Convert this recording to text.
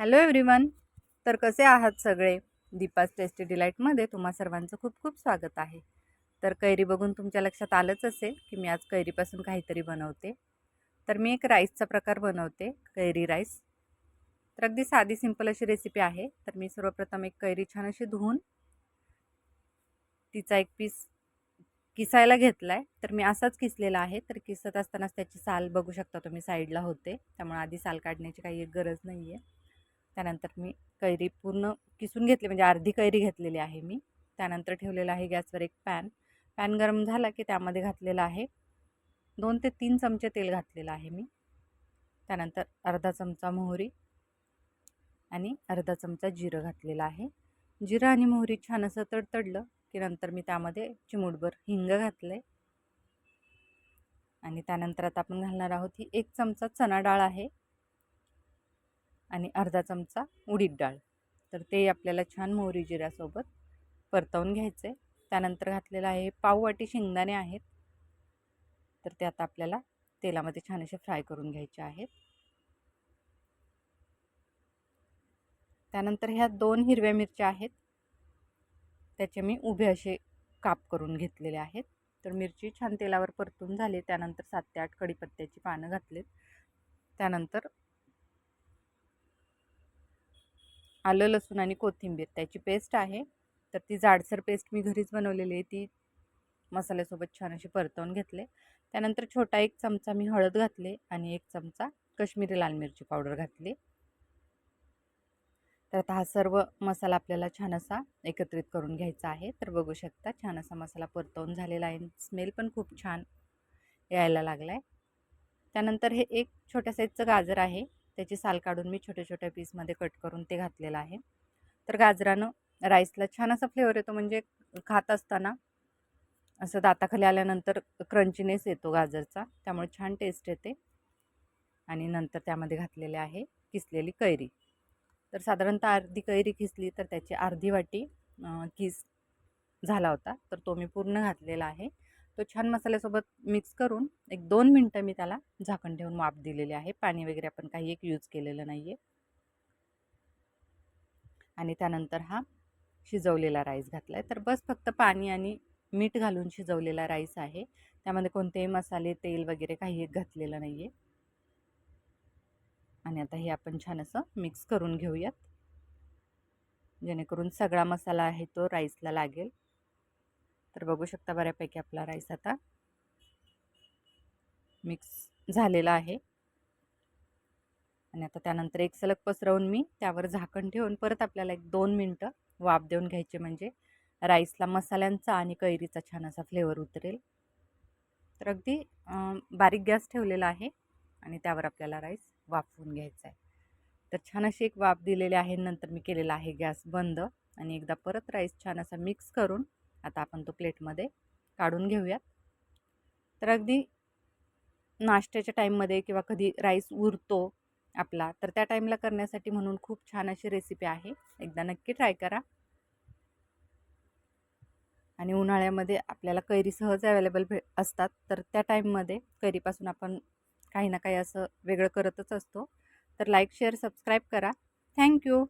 Hello everyone तर कसे आहात सगळे? दीपास टेस्टी डिलाईटमध्ये तुम्हा सर्वांचं खूप खूप स्वागत आहे. तर कैरी बघून तुमच्या लक्षात आलंच असेल की मी आज कैरीपासून काहीतरी बनवते. तर मी एक राईसचा प्रकार बनवते कैरी राईस. तर अगदी साधी सिंपल अशी रेसिपी आहे. तर मी सर्वप्रथम एक कैरी छान अशी धुवून तिचा एक पीस किसायला घेतला आहे तर मी असाच किसलेला आहे. तर किसत असतानाच त्याची साल बघू शकता तुम्ही साईडला होते. त्यामुळे आधी साल काढण्याची काही एक गरज नाही आहे त्यानंतर मी कैरी पूर्ण किसून घेतली म्हणजे अर्धी कैरी घेतलेली आहे मी. त्यानंतर ठेवलेलं आहे गॅसवर एक पॅन. पॅन गरम झाला की त्यामध्ये घातलेलं आहे. दोन ते तीन चमचे तेल घातलेलं आहे मी. त्यानंतर अर्धा चमचा मोहरी आणि अर्धा चमचा जिरं घातलेलं आहे. जिरं आणि मोहरी छान असं तडतडलं की नंतर मी त्यामध्ये चिमूटभर हिंग घातलं आहे आणि त्यानंतर आता आपण घालणार आहोत ही एक चमचा चणा डाळ आहे. आणि अर्धा चमचा उडीद डाळ. तर ते आपल्याला छान मोहरी जिऱ्यासोबत परतवून घ्यायचं. आहे त्यानंतर घातलेलं आहे पाव वाटी शेंगदाणे आहेत. तर ते आता आपल्याला तेलामध्ये छान असे फ्राय करून घ्यायचे आहेत. त्यानंतर ह्या दोन हिरव्या मिरच्या आहेत. त्याचे मी उभे असे काप करून घेतलेले आहेत. तर मिरची छान तेलावर परतून झाली. त्यानंतर सात ते आठ कढीपत्त्याची पानं घातलीत. त्यानंतर आलं लसूण आणि कोथिंबीर. त्याची पेस्ट आहे. तर ती जाडसर पेस्ट मी घरीच बनवलेली आहे. ती मसाल्यासोबत छान अशी परतवून घेतले. त्यानंतर छोटा एक चमचा मी हळद घातले आणि एक चमचा कश्मीरी लाल मिरची पावडर घातली. तर आता हा सर्व मसाला आपल्याला छान असा एकत्रित करून घ्यायचा आहे. तर बघू शकता छान असा मसाला परतवून झालेला आहे. स्मेल पण खूप छान यायला लागला आहे त्यानंतर हे एक छोट्या साईजचं गाजर आहे. त्याची साल काढून मी छोट्या छोट्या पीसमध्ये कट करून ते घातलेलं आहे. तर गाजरानं राईसला छान असा फ्लेवर येतो म्हणजे खात असताना असं दाताखाली आल्यानंतर क्रंचीनेस येतो गाजरचा त्यामुळे छान टेस्ट येते. आणि नंतर त्यामध्ये घातलेले आहे किसलेली कैरी. तर साधारणतः अर्धी कैरी किसली तर त्याची अर्धी वाटी किस झाला होता तर तो मी पूर्ण घातलेला आहे. तो छान मसाल्यासोबत मिक्स करून एक दोन मिनटं मी त्याला झाकण ठेवून वाफ दिलेली आहे. पाणी वगैरे आपण काही एक यूज केलेलं नाही आहे आणि त्यानंतर हा शिजवलेला राईस घातला आहे तर बस फक्त पाणी आणि मीठ घालून शिजवलेला राईस आहे. त्यामध्ये कोणतेही मसाले तेल वगैरे काही एक घातलेलं नाही आहे आणि आता हे आपण छान असं मिक्स करून घेऊयात. जेणेकरून सगळा मसाला आहे तो राईसला लागेल. तर बघू शकता बऱ्यापैकी आपला राईस आता मिक्स झालेला आहे. आणि आता त्यानंतर एक सलग पसरवून मी त्यावर झाकण ठेवून परत आपल्याला एक दोन मिनटं वाफ देऊन घ्यायचे म्हणजे राईसला मसाल्यांचा आणि कैरीचा छान असा फ्लेवर उतरेल. तर अगदी बारीक गॅस ठेवलेला आहे आणि त्यावर आपल्याला राईस वाफवून घ्यायचा आहे. तर छान अशी एक वाफ दिलेली आहे नंतर मी केलेला आहे गॅस बंद आणि एकदा परत राईस छान असा मिक्स करून आता आपण तो प्लेटमध्ये काढून घेऊयात. तर अगदी नाश्त्याच्या टाईममध्ये किंवा कधी राईस उरतो आपला तर त्या टाईमला करण्यासाठी म्हणून खूप छान अशी रेसिपी आहे. एकदा नक्की ट्राय करा. आणि उन्हाळ्यामध्ये आपल्याला कैरी सहज अवेलेबल भे असतात तर त्या टाईममध्ये कैरीपासून आपण काही ना काही असं वेगळं करतच असतो. तर लाईक शेअर सबस्क्राईब करा. Thank you!